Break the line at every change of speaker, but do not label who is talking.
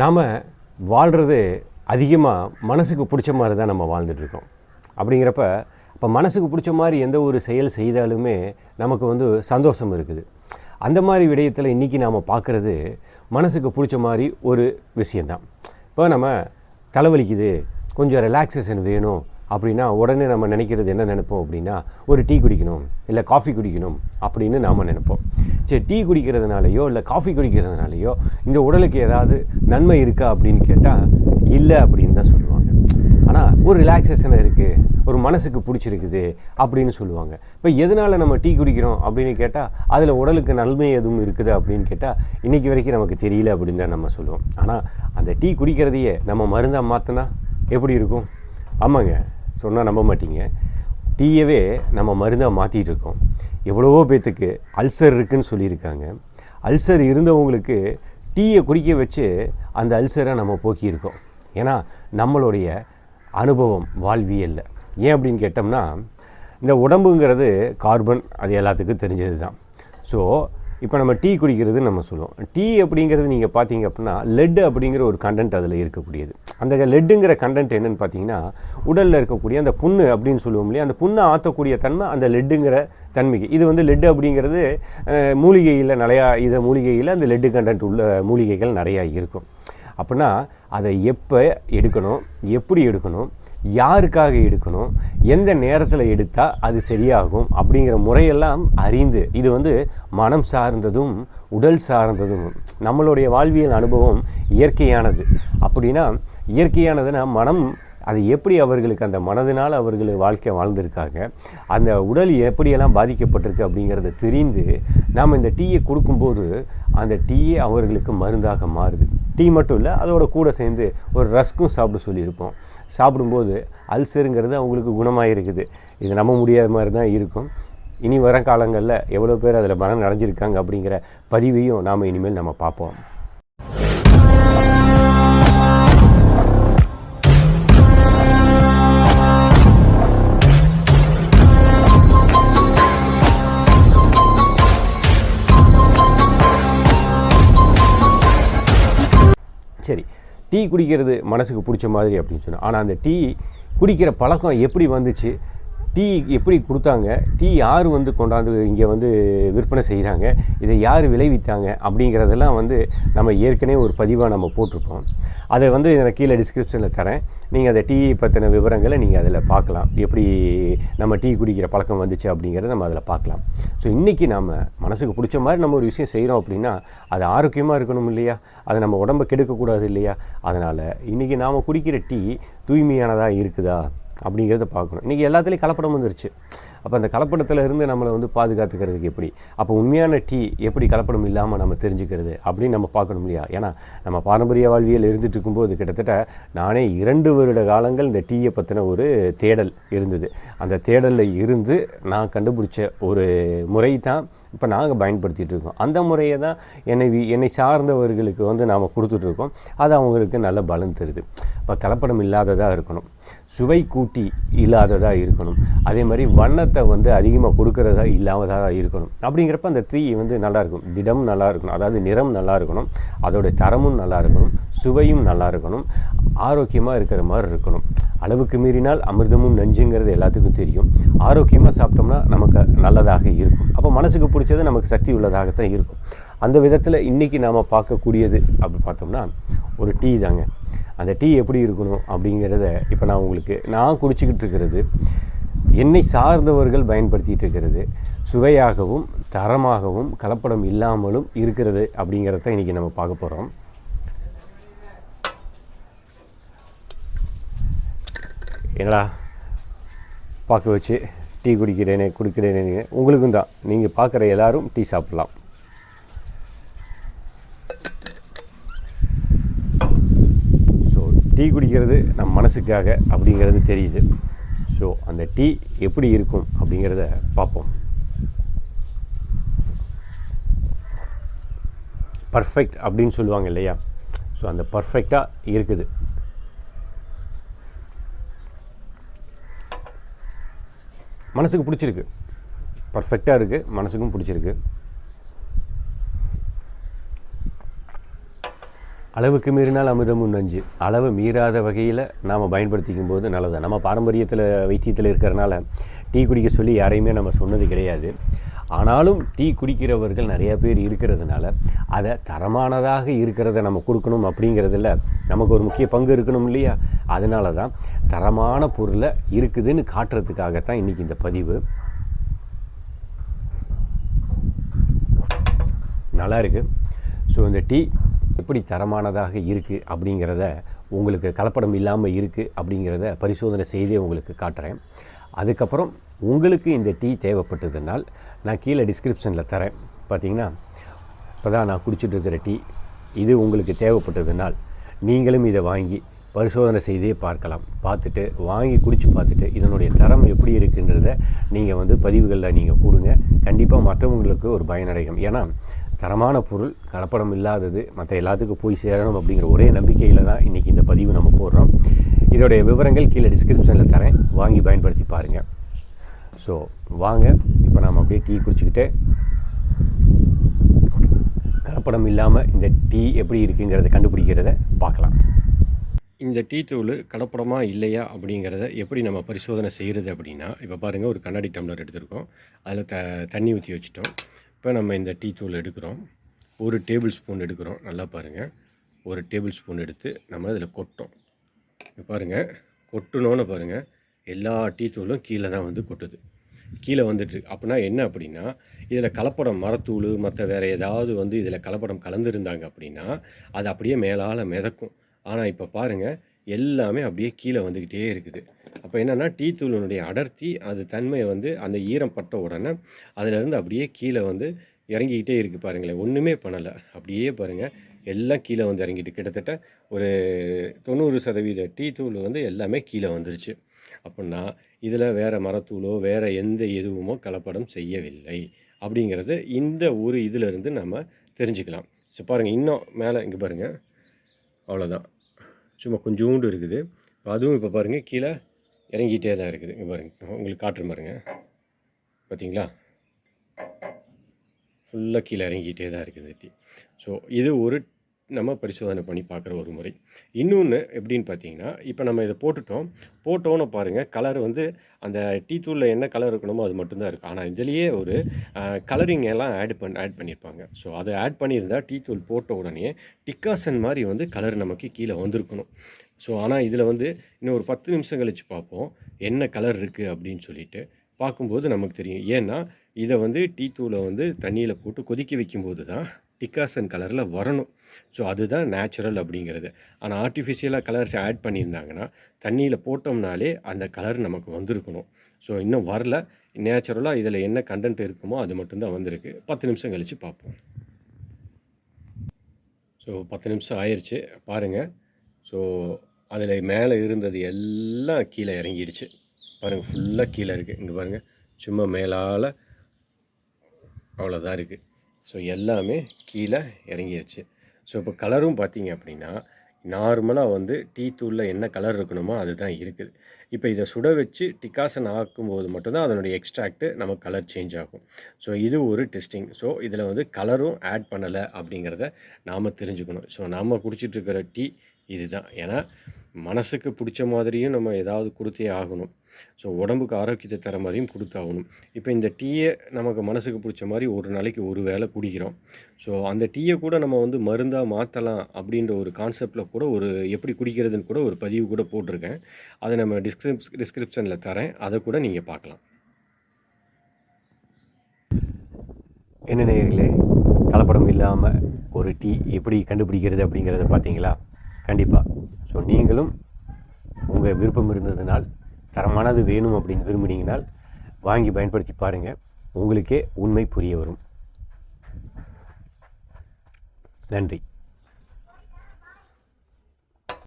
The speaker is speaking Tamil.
நாம் வாழ்கிறது அதிகமாக மனசுக்கு பிடிச்ச மாதிரி தான் நம்ம வாழ்ந்துட்டுருக்கோம். அப்படிங்கிறப்ப இப்போ மனசுக்கு பிடிச்ச மாதிரி எந்த ஒரு செயல் செய்தாலுமே நமக்கு வந்து சந்தோஷம் இருக்குது. அந்த மாதிரி விடயத்தில் இன்றைக்கி நாம் பார்க்குறது மனசுக்கு பிடிச்ச மாதிரி ஒரு விஷயந்தான் இப்போ நம்ம தலைவலிக்குது கொஞ்சம் ரிலாக்ஸேஷன் வேணும் அப்படின்னா உடனே நம்ம நினைக்கிறது என்ன நினைப்போம் அப்படின்னா ஒரு டீ குடிக்கணும் இல்லை காஃபி குடிக்கணும் அப்படின்னு நாம் நினைப்போம். சரி டீ குடிக்கிறதுனாலையோ இல்லை காஃபி குடிக்கிறதுனாலையோ இந்த உடலுக்கு ஏதாவது நன்மை இருக்கா அப்படின்னு கேட்டால் இல்லை அப்படின்னு தான் சொல்லுவாங்க. ஆனால் ஒரு ரிலாக்ஸேஷன் இருக்குது ஒரு மனசுக்கு பிடிச்சிருக்குது அப்படின்னு சொல்லுவாங்க. இப்போ எதனால் நம்ம டீ குடிக்கிறோம் அப்படின்னு கேட்டால் அதில் உடலுக்கு நன்மை எதுவும் இருக்குது அப்படின்னு கேட்டால் இன்றைக்கி வரைக்கும் நமக்கு தெரியல அப்படின்னு தான் நம்ம சொல்லுவோம். ஆனால் அந்த டீ குடிக்கிறதையே நம்ம மருந்தாக மாற்றினா எப்படி இருக்கும்? ஆமாங்க. சொன்னால் நம்ப மாட்டீங்க. டீயவே நம்ம மருந்தாக மாற்றிட்டு இருக்கோம் எவ்வளவோ பேர்த்துக்கு அல்சர் இருக்குதுன்னு சொல்லியிருக்காங்க. அல்சர் இருந்தவங்களுக்கு டீயை குடிக்க வச்சு அந்த அல்சரை நம்ம போக்கியிருக்கோம். ஏன்னா நம்மளுடைய அனுபவம் வாழ்வியல்ல. ஏன் அப்படின்னு கேட்டோம்னா இந்த உடம்புங்கிறது கார்பன் அது எல்லாத்துக்கும் தெரிஞ்சது தான் ஸோ இப்போ நம்ம டீ குடிக்கிறது நம்ம சொல்லுவோம். டீ அப்படிங்கிறது நீங்கள் பார்த்தீங்க அப்படின்னா லெட் அப்படிங்கிற ஒரு கண்டென்ட் அதில் இருக்கக்கூடியது. அந்த லெட்டுங்கிற கண்டென்ட் என்னன்னு பார்த்தீங்கன்னா உடலில் இருக்கக்கூடிய அந்த புண்ணு அப்படின்னு சொல்லுவோம் இல்லையா? அந்த புண்ணை ஆற்றக்கூடிய தன்மை அந்த லெட்டுங்கிற தன்மைக்கு. இது வந்து லெட் அப்படிங்கிறது மூலிகையில் நிறையா இதை மூலிகையில் அந்த லெட்டு கண்டென்ட் உள்ள மூலிகைகள் நிறையா இருக்கும். அப்படின்னா அதை எப்போ எடுக்கணும்? எப்படி எடுக்கணும்? யாருக்காக எடுக்கணும்? எந்த நேரத்தில் எடுத்தால் அது சரியாகும்? அப்படிங்கிற முறையெல்லாம் அறிந்து இது வந்து மனம் சார்ந்ததும் உடல் சார்ந்ததும் நம்மளுடைய வாழ்வியல் அனுபவம் இயற்கையானது. அப்படின்னா இயற்கையானதுன்னா மனம் அது எப்படி அவர்களுக்கு அந்த மனதினால் அவர்கள் வாழ்க்கை வாழ்ந்திருக்காங்க அந்த உடல் எப்படியெல்லாம் பாதிக்கப்பட்டிருக்கு அப்படிங்கிறத தெரிந்து நாம் இந்த டீயை கொடுக்கும்போது அந்த டீயே அவர்களுக்கு மருந்தாக மாறுது. டீ மட்டும் இல்லை அதோட கூட சேர்ந்து ஒரு ரஸ்க்கும் சாப்பிட சொல்லியிருப்போம். சாப்பிடும்போது அல்சருங்கிறது அவங்களுக்கு குணமாக இருக்குது இது நம்ப முடியாத மாதிரி தான் இருக்கும். இனி வர காலங்களில் எவ்வளோ பேர் அதில் மனம் அடைஞ்சிருக்காங்க அப்படிங்கிற பதிவையும் நாம் இனிமேல் நம்ம பார்ப்போம். டீ குடிக்கிறது மனசுக்கு பிடிச்ச மாதிரி அப்படின்னு சொன்னேன். ஆனால் அந்த டீ குடிக்கிற பழக்கம் எப்படி வந்துச்சு? டீ எப்படி கொடுத்தாங்க? டீ யார் வந்து கொண்டாந்து இங்கே வந்து விற்பனை செய்கிறாங்க இதை யார் விளைவித்தாங்க? அப்படிங்கிறதெல்லாம் வந்து நம்ம ஏற்கனவே ஒரு பதிவாக நம்ம போட்டிருப்போம். அதை வந்து எனக்கு கீழே டிஸ்கிரிப்ஷனில் தரேன். நீங்கள் அந்த டீ பற்றின விவரங்களை நீங்கள் அதில் பார்க்கலாம். எப்படி நம்ம டீ குடிக்கிற பழக்கம் வந்துச்சு அப்படிங்கிறத நம்ம அதில் பார்க்கலாம். ஸோ இன்றைக்கி நம்ம மனசுக்கு பிடிச்ச மாதிரி நம்ம ஒரு விஷயம் செய்கிறோம் அப்படின்னா அது ஆரோக்கியமாக இருக்கணும் இல்லையா? அதை நம்ம உடம்பை கெடுக்கக்கூடாது இல்லையா? அதனால் இன்றைக்கி நாம் குடிக்கிற டீ தூய்மையானதாக இருக்குதா? அப்படிங்கிறத பார்க்கணும். இன்றைக்கி எல்லாத்துலேயும் கலப்படம் வந்துருச்சு. அப்போ அந்த கலப்படத்தில் இருந்து நம்மளை வந்து பாதுகாத்துக்கிறதுக்கு எப்படி? அப்போ உண்மையான டீ எப்படி கலப்படம் இல்லாமல் நம்ம தெரிஞ்சுக்கிறது அப்படின்னு நம்ம பார்க்கணும் இல்லையா? ஏன்னா நம்ம பாரம்பரிய வாழ்வியல் இருந்துட்டு இருக்கும்போது கிட்டத்தட்ட நானே இரண்டு வருட காலங்கள் இந்த டீயை பற்றின ஒரு தேடல் இருந்தது. அந்த தேடலில் இருந்து நான் கண்டுபிடிச்ச ஒரு முறை தான் இப்போ நாங்கள் பயன்படுத்திகிட்டு இருக்கோம். அந்த முறையை தான் என்னை வி- என்னை சார்ந்தவர்களுக்கு வந்து நாம் கொடுத்துட்ருக்கோம் அது அவங்களுக்கு நல்ல பலன் தருது. இப்போ கலப்படம் இல்லாததாக இருக்கணும். சுவை கூட்டி இல்லாததாக இருக்கணும். அதே மாதிரி வண்ணத்தை வந்து அதிகமாக கொடுக்கறதா இல்லாததாக இருக்கணும். அப்படிங்கிறப்ப அந்த தீ வந்து நல்லாயிருக்கும். திடம் நல்லா இருக்கணும் அதாவது நிறம் நல்லா இருக்கணும் அதோடைய தரமும் நல்லா இருக்கணும் சுவையும் நல்லா இருக்கணும் ஆரோக்கியமாக இருக்கிற மாதிரி இருக்கணும். அளவுக்கு மீறினால் அமிர்தமும் நஞ்சுங்கிறது எல்லாத்துக்கும் தெரியும். ஆரோக்கியமாக சாப்பிட்டோம்னா நமக்கு நல்லதாக இருக்கும். அப்போ மனசுக்கு பிடிச்சது நமக்கு சக்தி உள்ளதாகத்தான் இருக்கும். அந்த விதத்தில் இன்றைக்கி நாம் பார்க்கக்கூடியது அப்படி பார்த்தோம்னா ஒரு டீ தாங்க. அந்த டீ எப்படி இருக்கணும் அப்படிங்கிறத இப்போ நான் உங்களுக்கு நான் குடிச்சிக்கிட்டு இருக்கிறது என்னை சார்ந்தவர்கள் பயன்படுத்திட்டு இருக்கிறது சுவையாகவும் தரமாகவும் கலப்படம் இல்லாமலும் இருக்கிறது அப்படிங்கிறத இன்றைக்கி நம்ம பார்க்க போகிறோம் என்னடா பார்க்க வச்சு டீ குடிக்கிறேனே குடிக்கிறேனே உங்களுக்கும் தான். நீங்கள் பார்க்குற எல்லாரும் டீ சாப்பிட்லாம் ஸோ டீ குடிக்கிறது நம்ம மனசுக்காக அப்படிங்கிறது தெரியுது. ஸோ அந்த டீ எப்படி இருக்கும் அப்படிங்கிறத பார்ப்போம். பர்ஃபெக்ட் அப்படின்னு சொல்லுவாங்க இல்லையா? ஸோ அந்த பர்ஃபெக்டாக இருக்குது. மனசுக்கு பிடிச்சிருக்கு. பர்ஃபெக்டாக இருக்குது மனசுக்கும் பிடிச்சிருக்கு. அளவுக்கு மீறினால் அமிர்தமும் நஞ்சு. அளவு மீறாத வகையில் நாம் பயன்படுத்திக்கும் போது நல்லது. நம்ம பாரம்பரியத்தில் வைத்தியத்தில் இருக்கிறனால டீ குடிக்க சொல்லி யாரையுமே நம்ம சொன்னது கிடையாது. ஆனாலும் டீ குடிக்கிறவர்கள் நிறையா பேர் இருக்கிறதுனால அதை தரமானதாக இருக்கிறத நம்ம கொடுக்கணும் அப்படிங்கிறதுல நமக்கு ஒரு முக்கிய பங்கு இருக்கணும் இல்லையா? அதனால தான் தரமான பொருளை இருக்குதுன்னு காட்டுறதுக்காகத்தான் இன்றைக்கி இந்த பதிவு. நல்லா இருக்குது ஸோ இந்த டீ எப்படி தரமானதாக இருக்குது அப்படிங்கிறத உங்களுக்கு கலப்படம் இல்லாமல் இருக்குது அப்படிங்கிறத பரிசோதனை செய்தே உங்களுக்கு காட்டுறேன். அதுக்கப்புறம் உங்களுக்கு இந்த டீ தேவைப்பட்டதுனால் நான் கீழே டிஸ்கிரிப்ஷனில் தரேன். பார்த்தீங்கன்னா இப்போ தான் நான் குடிச்சிட்டு இருக்கிற டீ இது உங்களுக்கு தேவைப்பட்டதுனால் நீங்களும் இதை வாங்கி பரிசோதனை செய்தே பார்க்கலாம். பார்த்துட்டு வாங்கி குடித்து பார்த்துட்டு இதனுடைய தரம் எப்படி இருக்குன்றத நீங்கள் வந்து பதிவுகளில் நீங்கள் கொடுங்க. கண்டிப்பாக மற்றவங்களுக்கு ஒரு பயனடையும். ஏன்னா தரமான பொருள் கலப்படம் இல்லாதது மற்ற எல்லாத்துக்கும் போய் சேரணும் அப்படிங்கிற ஒரே நம்பிக்கையில் தான் இன்றைக்கி இந்த பதிவு நம்ம போடுறோம். இதோடைய விவரங்கள் கீழே டிஸ்கிரிப்ஷனில் தரேன். வாங்கி பயன்படுத்தி பாருங்கள் ஸோ வாங்க. இப்போ நாம் அப்படியே டீ குடிச்சிக்கிட்டு கலப்படம் இல்லாமல் இந்த டீ எப்படி இருக்குங்கிறத கண்டுபிடிக்கிறத பார்க்கலாம். இந்த டீ தூள் கலப்படமாக இல்லையா அப்படிங்கிறத எப்படி நம்ம பரிசோதனை செய்கிறது அப்படின்னா இப்போ பாருங்கள் ஒரு கண்ணாடி டம்ளர் எடுத்திருக்கோம். அதில் த தண்ணி ஊற்றி வச்சுட்டோம். இப்போ நம்ம இந்த டீ தூள் எடுக்கிறோம். ஒரு டேபிள் ஸ்பூன் எடுக்கிறோம். நல்லா பாருங்கள் ஒரு டேபிள் ஸ்பூன் எடுத்து நம்ம இதில் கொட்டோம். இப்போ பாருங்கள் கொட்டணுன்னு பாருங்கள் எல்லா டீ தூளும் கீழே தான் வந்து கொட்டுது. கீழே வந்துட்டு அப்படின்னா என்ன அப்படின்னா இதில் கலப்படம் மரத்தூள் மற்ற வேறு ஏதாவது வந்து இதில் கலப்படம் கலந்துருந்தாங்க அப்படின்னா அது அப்படியே மேலால் மிதக்கும். ஆனால் இப்போ பாருங்கள் எல்லாமே அப்படியே கீழே வந்துக்கிட்டே இருக்குது. அப்போ என்னென்னா டீ தூளினுடைய அடர்த்தி அது தன்மையை வந்து அந்த ஈரம் பட்ட உடனே அதிலிருந்து அப்படியே கீழே வந்து இறங்கிக்கிட்டே இருக்குது பாருங்களேன். ஒன்றுமே பண்ணலை. அப்படியே பாருங்கள் எல்லாம் கீழே வந்து இறங்கிட்டு கிட்டத்தட்ட ஒரு தொண்ணூறு சதவீத டீ தூள் வந்து எல்லாமே கீழே வந்துருச்சு. அப்படின்னா இதில் வேறு மரத்தூளோ வேறு எந்த எதுவுமோ கலப்படம் செய்யவில்லை. அப்படிங்கிறது இந்த ஒரு இதிலிருந்து நம்ம தெரிஞ்சுக்கலாம். ஸோ பாருங்கள் இன்னும் மேலே இங்கே பாருங்கள் அவ்வளோதான் சும்மா கொஞ்சோண்டு இருக்குது. அதுவும் இப்போ பாருங்கள் கீழே இறங்கிட்டே தான் இருக்குது. இங்கே பாருங்கள் உங்களுக்கு காட்டுற பாருங்க. பார்த்தீங்களா ஃபுல்லாக கீழே இறங்கிட்டே தான் இருக்குது டீ. ஸோ இது ஒரு நம்ம பரிசோதனை பண்ணி பார்க்குற ஒரு முறை. இன்னொன்று எப்படின்னு பார்த்தீங்கன்னா இப்போ நம்ம இதை போட்டுட்டோம். போட்டோன்னு பாருங்கள் கலர் வந்து அந்த டீ தூளில் என்ன கலர் இருக்கணுமோ அது மட்டும்தான் இருக்கும் ஆனால் இதுலேயே ஒரு கலரிங் எல்லாம் ஆட் பண் ஆட் பண்ணியிருப்பாங்க ஸோ அதை ஆட் பண்ணியிருந்தால் டீ தூள் போட்ட உடனே டிக்காசன் மாதிரி வந்து கலர் நமக்கு கீழே வந்திருக்கணும். ஸோ ஆனால் இதில் வந்து இன்னும் ஒரு பத்து நிமிஷம் கழித்து பார்ப்போம். என்ன கலர் இருக்குது அப்படின்னு சொல்லிட்டு பார்க்கும்போது நமக்கு தெரியும். ஏன்னா இதை வந்து டீ தூளை வந்து தண்ணியில் போட்டு கொதிக்க வைக்கும்போது தான் டிக்காசன் கலரில் வரணும். ஸோ அதுதான் நேச்சுரல் அப்படிங்கிறது. ஆனால் ஆர்டிஃபிஷியலாக கலர்ஸ் ஆட் பண்ணியிருந்தாங்கன்னா தண்ணியில் போட்டோம்னாலே அந்த கலர் நமக்கு வந்திருக்கணும். ஸோ இன்னும் வரல. நேச்சுரலாக இதில் என்ன கண்டென்ட் இருக்குமோ அது மட்டும்தான் வந்திருக்கு. பத்து நிமிஷம் கழித்து பார்ப்போம். ஸோ பத்து நிமிஷம் ஆயிடுச்சு பாருங்கள் ஸோ அதில் மேலே இருந்தது எல்லாம் கீழே இறங்கிடுச்சு. பாருங்கள் ஃபுல்லாக கீழே இருக்குது இங்கே பாருங்கள் சும்மா மேலால் அவ்வளோதான் இருக்குது ஸோ எல்லாமே கீழே இறங்கிடுச்சு. ஸோ இப்போ கலரும் பார்த்தீங்க அப்படின்னா நார்மலாக வந்து டீ தூளில் என்ன கலர் இருக்கணுமோ அதுதான் இருக்குது. இப்போ இதை சுட வச்சு டிகாசன் ஆக்கும்போது மட்டும்தான் அதனுடைய எக்ஸ்ட்ராக்ட்டு நமக்கு கலர் சேஞ்ச் ஆகும். ஸோ இது ஒரு டெஸ்டிங் ஸோ இதில் வந்து கலரும் ஆட் பண்ணலை அப்படிங்கிறத நாம் தெரிஞ்சுக்கணும். ஸோ நாம் குடிச்சிட்ருக்கிற டீ இதுதான். ஏன்னா மனசுக்கு பிடிச்ச மாதிரியும் நம்ம ஏதாவது கொடுத்தே ஆகணும். ஸோ உடம்புக்கு ஆரோக்கியத்தை தர மாதிரியும் கொடுத்தாகணும் இப்போ இந்த டீயை நமக்கு மனசுக்கு பிடிச்ச மாதிரி ஒரு நாளைக்கு ஒரு வேளை குடிக்கிறோம். ஸோ அந்த டீயை கூட நம்ம வந்து மருந்தாக மாற்றலாம் அப்படின்ற ஒரு கான்செப்டில் கூட ஒரு எப்படி குடிக்கிறதுன்னு கூட ஒரு பதிவு கூட போட்டிருக்கேன். அதை நம்ம டிஸ்கிரிப் டிஸ்கிரிப்ஷனில் தரேன். அதை கூட நீங்கள் பார்க்கலாம். என்ன நேர்களே கலப்படம் இல்லாமல் ஒரு டீ எப்படி கண்டுபிடிக்கிறது அப்படிங்கிறத பார்த்தீங்களா? கண்டிப்பாக ஸோ நீங்களும் உங்கள் விருப்பம் இருந்ததுனால் தரமானது வேணும் அப்படின்னு விரும்பினீங்கனால் வாங்கி பயன்படுத்தி பாருங்கள் உங்களுக்கே உண்மை புரிய வரும். நன்றி.